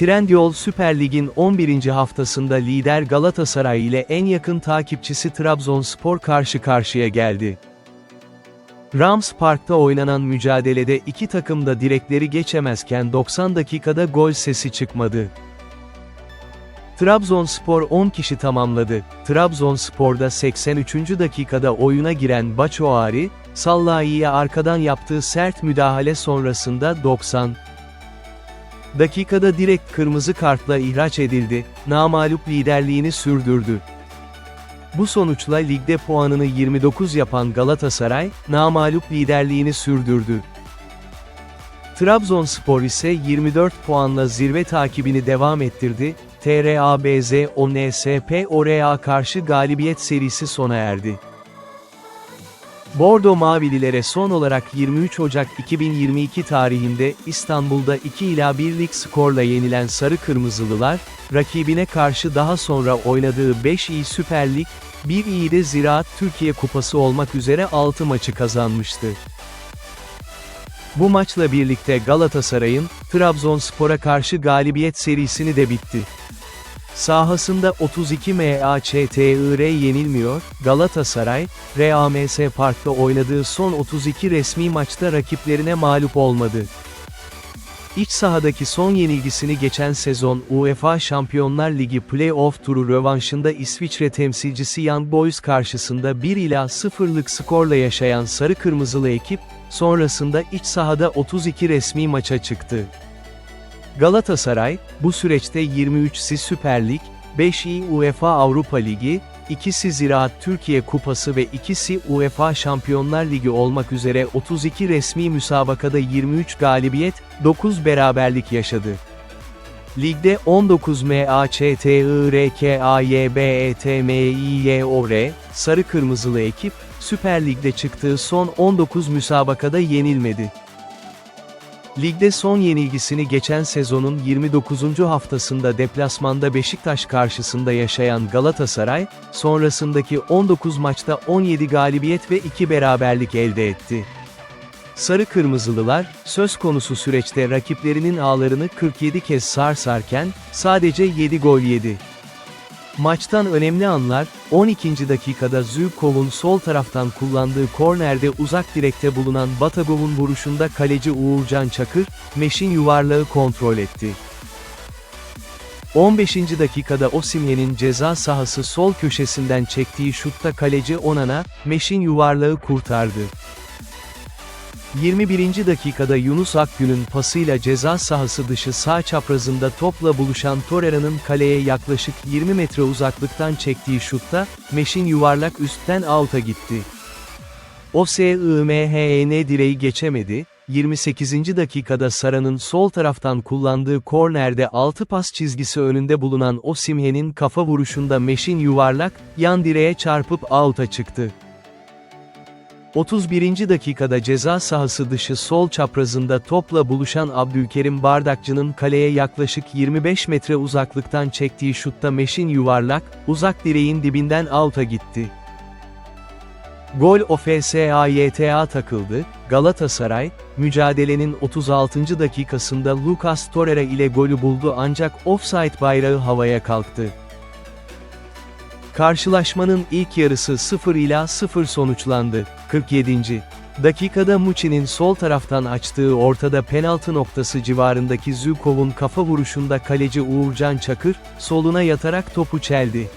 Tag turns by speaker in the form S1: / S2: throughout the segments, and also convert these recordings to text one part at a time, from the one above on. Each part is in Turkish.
S1: Trendyol Süper Lig'in 11. haftasında lider Galatasaray ile en yakın takipçisi Trabzonspor karşı karşıya geldi. Rams Park'ta oynanan mücadelede iki takım da direkleri geçemezken 90 dakikada gol sesi çıkmadı. Trabzonspor 10 kişi tamamladı. Trabzonspor'da 83. dakikada oyuna giren Baçoari, Sallahi'ye arkadan yaptığı sert müdahale sonrasında 90 dakikada direkt kırmızı kartla ihraç edildi, namalup liderliğini sürdürdü. Bu sonuçla ligde puanını 29 yapan Galatasaray, namalup liderliğini sürdürdü. Trabzonspor ise 24 puanla zirve takibini devam ettirdi, TRABZ ONSP Orea karşı galibiyet serisi sona erdi. Bordo Mavililere son olarak 23 Ocak 2022 tarihinde İstanbul'da 2 ila 1 lig skorla yenilen Sarı Kırmızılılar, rakibine karşı daha sonra oynadığı 5 iyi Süper Lig, 1 iyi de Ziraat Türkiye Kupası olmak üzere 6 maçı kazanmıştı. Bu maçla birlikte Galatasaray'ın, Trabzonspor'a karşı galibiyet serisini de bitti. Sahasında 32 MAÇTIR yenilmiyor, Galatasaray, RAMS Park'ta oynadığı son 32 resmi maçta rakiplerine mağlup olmadı. İç sahadaki son yenilgisini geçen sezon UEFA Şampiyonlar Ligi Play-off turu rövanşında İsviçre temsilcisi Young Boys karşısında 1 ila 0'lık skorla yaşayan sarı kırmızılı ekip, sonrasında iç sahada 32 resmi maça çıktı. Galatasaray, bu süreçte 23'si Süper Lig, 5'i UEFA Avrupa Ligi, ikisi Ziraat Türkiye Kupası ve ikisi UEFA Şampiyonlar Ligi olmak üzere 32 resmi müsabakada 23 galibiyet, 9 beraberlik yaşadı. Ligde 19 MAÇTIRKAYBETMİYOR, sarı kırmızılı ekip, Süper Lig'de çıktığı son 19 müsabakada yenilmedi. Ligde son yenilgisini geçen sezonun 29. haftasında deplasmanda Beşiktaş karşısında yaşayan Galatasaray, sonrasındaki 19 maçta 17 galibiyet ve 2 beraberlik elde etti. Sarı Kırmızılılar, söz konusu süreçte rakiplerinin ağlarını 47 kez sarsarken, sadece 7 gol yedi. Maçtan önemli anlar, 12. dakikada Zülkov'un sol taraftan kullandığı kornerde uzak direkte bulunan Batagov'un vuruşunda kaleci Uğurcan Çakır, Meş'in yuvarlağı kontrol etti. 15. dakikada Osimhen'in ceza sahası sol köşesinden çektiği şutta kaleci Onana, Meş'in yuvarlağı kurtardı. 21. dakikada Yunus Akgün'ün pasıyla ceza sahası dışı sağ çaprazında topla buluşan Torreira'nın kaleye yaklaşık 20 metre uzaklıktan çektiği şutta, Meş'in yuvarlak üstten out'a gitti. OSIMHN direği geçemedi, 28. dakikada Sara'nın sol taraftan kullandığı kornerde 6 pas çizgisi önünde bulunan Osimhen'in kafa vuruşunda Meş'in yuvarlak, yan direğe çarpıp out'a çıktı. 31. dakikada ceza sahası dışı sol çaprazında topla buluşan Abdülkerim Bardakçı'nın kaleye yaklaşık 25 metre uzaklıktan çektiği şutta Meş'in yuvarlak, uzak direğin dibinden out'a gitti. Gol OFSAYTA takıldı, Galatasaray, mücadelenin 36. dakikasında Lucas Torreira ile golü buldu ancak offside bayrağı havaya kalktı. Karşılaşmanın ilk yarısı 0 ila 0 sonuçlandı. 47. dakikada Muçi'nin sol taraftan açtığı ortada penaltı noktası civarındaki Zülkov'un kafa vuruşunda kaleci Uğurcan Çakır, soluna yatarak topu çeldi.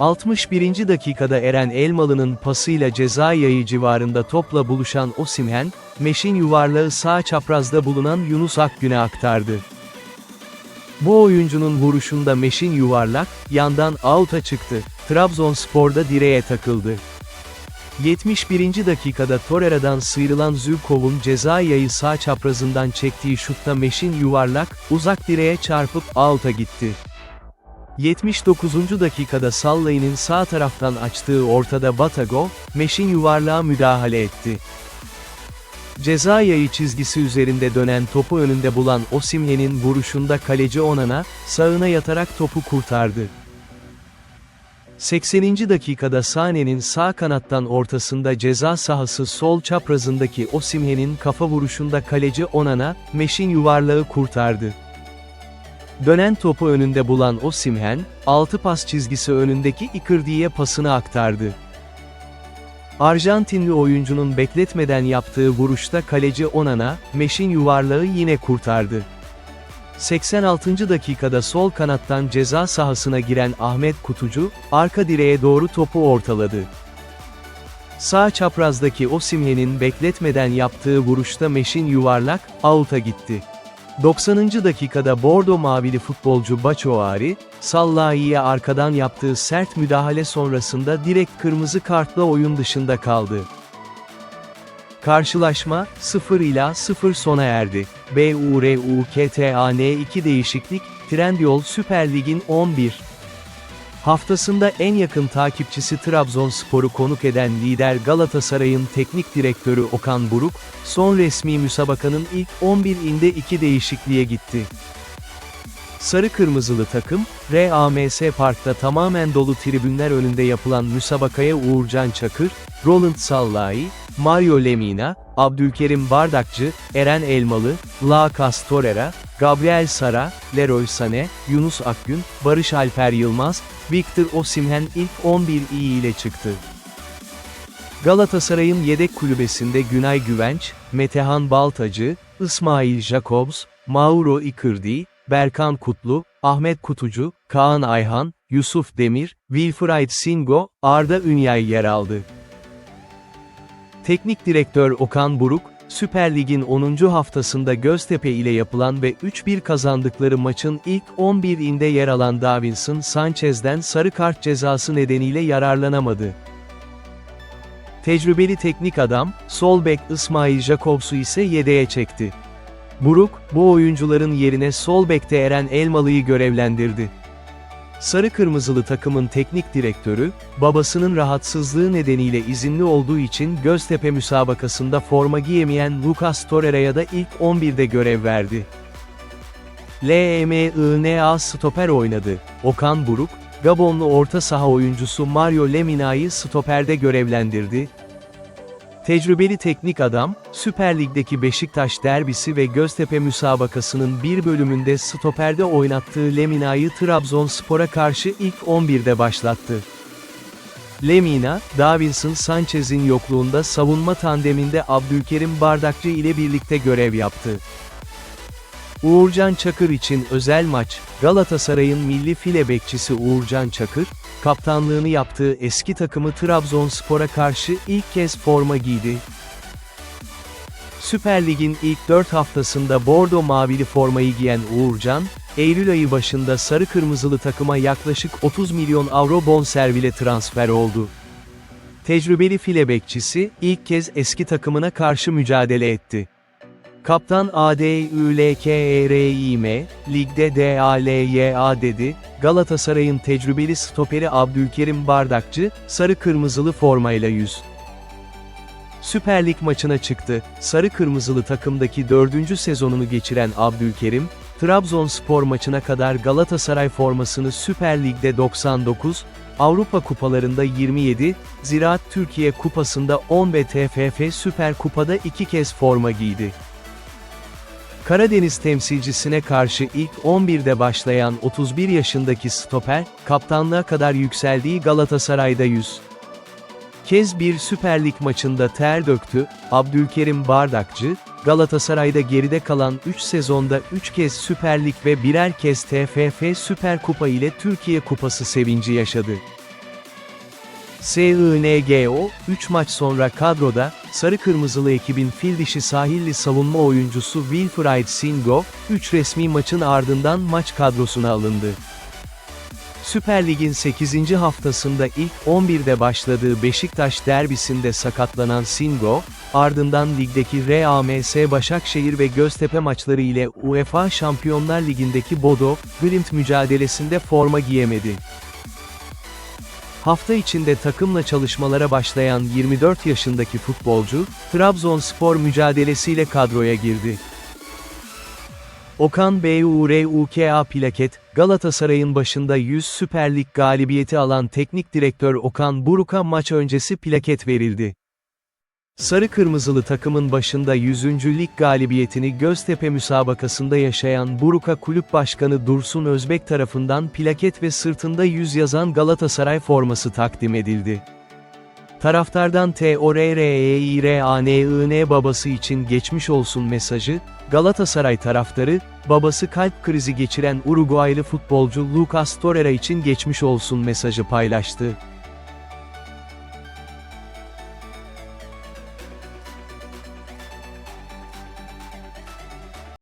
S1: 61. dakikada Eren Elmalı'nın pasıyla ceza yayı civarında topla buluşan Osimhen, Meş'in yuvarlağı sağ çaprazda bulunan Yunus Akgün'e aktardı. Bu oyuncunun vuruşunda Meş'in yuvarlak, yandan out'a çıktı. Trabzonspor'da direğe takıldı. 71. dakikada Torreira'dan sıyrılan Zülkov'un ceza yayı sağ çaprazından çektiği şutta Meş'in yuvarlak, uzak direğe çarpıp out'a gitti. 79. dakikada Sallay'ın sağ taraftan açtığı ortada Batagov, Meş'in yuvarlığa müdahale etti. Ceza yayı çizgisi üzerinde dönen topu önünde bulan Osimhen'in vuruşunda kaleci Onana, sağına yatarak topu kurtardı. 80. dakikada Sane'nin sağ kanattan ortasında ceza sahası sol çaprazındaki Osimhen'in kafa vuruşunda kaleci Onana, Meş'in yuvarlağı kurtardı. Dönen topu önünde bulan Osimhen, 6 pas çizgisi önündeki Icardi'ye pasını aktardı. Arjantinli oyuncunun bekletmeden yaptığı vuruşta kaleci Onana, Meş'in yuvarlağı yine kurtardı. 86. dakikada sol kanattan ceza sahasına giren Ahmet Kutucu, arka direğe doğru topu ortaladı. Sağ çaprazdaki Osimhen'in bekletmeden yaptığı vuruşta Meş'in yuvarlak, out'a gitti. 90. dakikada Bordo mavili futbolcu Baçoari, Sallahi'ye arkadan yaptığı sert müdahale sonrasında direkt kırmızı kartla oyun dışında kaldı. Karşılaşma, 0 ila 0 sona erdi. BURUKTAN 2 değişiklik, Trendyol Süper Lig'in 11. Haftasında en yakın takipçisi Trabzonspor'u konuk eden lider Galatasaray'ın teknik direktörü Okan Buruk, son resmi müsabakanın ilk 11 inde 2 değişikliğe gitti. Sarı kırmızılı takım, RAMS Park'ta tamamen dolu tribünler önünde yapılan müsabakaya Uğurcan Çakır, Roland Sallahi, Mario Lemina, Abdülkerim Bardakçı, Eren Elmalı, Lucas Torreira, Gabriel Sara, Leroy Sané, Yunus Akgün, Barış Alper Yılmaz, Victor Osimhen ilk 11 iyi ile çıktı. Galatasaray'ın yedek kulübesinde Günay Güvenç, Metehan Baltacı, İsmail Jacobs, Mauro Icardi, Berkan Kutlu, Ahmet Kutucu, Kaan Ayhan, Yusuf Demir, Wilfried Singo, Arda Ünyay yer aldı. Teknik direktör Okan Buruk, Süper Lig'in 10. haftasında Göztepe ile yapılan ve 3-1 kazandıkları maçın ilk 11'inde yer alan Davinson Sanchez'den sarı kart cezası nedeniyle yararlanamadı. Tecrübeli teknik adam, sol bek İsmail Jakobs'u ise yedeğe çekti. Buruk, bu oyuncuların yerine sol bekte Eren Elmalı'yı görevlendirdi. Sarı Kırmızılı takımın teknik direktörü, babasının rahatsızlığı nedeniyle izinli olduğu için Göztepe müsabakasında forma giyemeyen Lucas Torreira'ya da ilk 11'de görev verdi. LMINA stoper oynadı. Okan Buruk, Gabonlu orta saha oyuncusu Mario Lemina'yı stoperde görevlendirdi, Tecrübeli teknik adam, Süper Lig'deki Beşiktaş derbisi ve Göztepe müsabakasının bir bölümünde stoperde oynattığı Lemina'yı Trabzonspor'a karşı ilk 11'de başlattı. Lemina, Davinson Sanchez'in yokluğunda savunma tandeminde Abdülkerim Bardakçı ile birlikte görev yaptı. Uğurcan Çakır için özel maç, Galatasaray'ın milli file bekçisi Uğurcan Çakır, kaptanlığını yaptığı eski takımı Trabzonspor'a karşı ilk kez forma giydi. Süper Lig'in ilk 4 haftasında bordo mavili formayı giyen Uğurcan, Eylül ayı başında sarı kırmızılı takıma yaklaşık 30 milyon avro bonservile transfer oldu. Tecrübeli file bekçisi, ilk kez eski takımına karşı mücadele etti. Kaptan ADÜLKERİM, ligde DALYA dedi, Galatasaray'ın tecrübeli stoperi Abdülkerim Bardakçı, sarı kırmızılı formayla yüz. Süper Lig maçına çıktı, sarı kırmızılı takımdaki dördüncü sezonunu geçiren Abdülkerim, Trabzonspor maçına kadar Galatasaray formasını Süper Lig'de 99, Avrupa Kupalarında 27, Ziraat Türkiye Kupası'nda 10 ve TFF Süper Kupa'da 2 kez forma giydi. Karadeniz temsilcisine karşı ilk 11'de başlayan 31 yaşındaki stoper, kaptanlığa kadar yükseldiği Galatasaray'da 100 kez bir Süper Lig maçında ter döktü, Abdülkerim Bardakçı, Galatasaray'da geride kalan 3 sezonda 3 kez Süper Lig ve birer kez TFF Süper Kupa ile Türkiye Kupası sevinci yaşadı. SINGO, 3 maç sonra kadroda, Sarı Kırmızılı ekibin fil dişi sahilli savunma oyuncusu Wilfried Singo, 3 resmi maçın ardından maç kadrosuna alındı. Süper Lig'in 8. haftasında ilk 11'de başladığı Beşiktaş derbisinde sakatlanan Singo, ardından ligdeki RAMS Başakşehir ve Göztepe maçları ile UEFA Şampiyonlar Ligi'ndeki Bodo, Glimt mücadelesinde forma giyemedi. Hafta içinde takımla çalışmalara başlayan 24 yaşındaki futbolcu, Trabzonspor mücadelesiyle kadroya girdi. Okan BURUKA plaket, Galatasaray'ın başında 100 Süper Lig galibiyeti alan teknik direktör Okan Buruk'a maç öncesi plaket verildi. Sarı Kırmızılı takımın başında 100. lig galibiyetini Göztepe müsabakasında yaşayan Buruka Kulüp Başkanı Dursun Özbek tarafından plaket ve sırtında 100 yazan Galatasaray forması takdim edildi. Taraftardan T-O-R-R-E-I-R-A-N-I-N babası için geçmiş olsun mesajı, Galatasaray taraftarı, babası kalp krizi geçiren Uruguaylı futbolcu Lucas Torreira için geçmiş olsun mesajı paylaştı.